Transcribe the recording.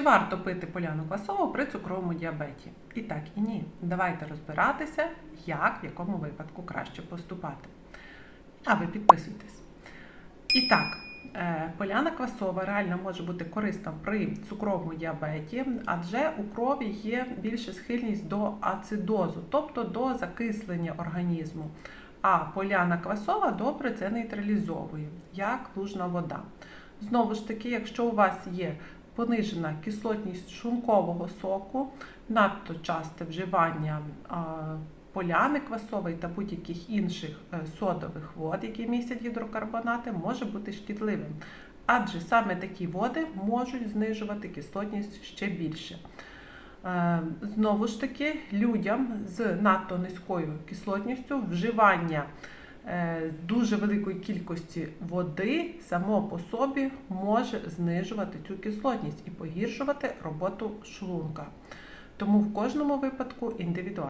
Чи варто пити поляну квасову при цукровому діабеті? І так, і ні. Давайте розбиратися, як в якому випадку краще поступати. А ви підписуйтесь. І так, е, поляна квасова реально може бути корисна при цукровому діабеті, адже у крові є більша схильність до ацидозу, тобто до закислення організму. А поляна квасова добре це нейтралізовує, як лужна вода. Знову ж таки, якщо у вас є понижена кислотність шлункового соку, надто часте вживання поляни квасової та будь-яких інших е, содових вод, які містять гідрокарбонати, може бути шкідливим. Адже саме такі води можуть знижувати кислотність ще більше. Е, Знову ж таки, людям з надто низькою кислотністю вживання дуже великої кількості води само по собі може знижувати цю кислотність і погіршувати роботу шлунка. Тому в кожному випадку індивідуально.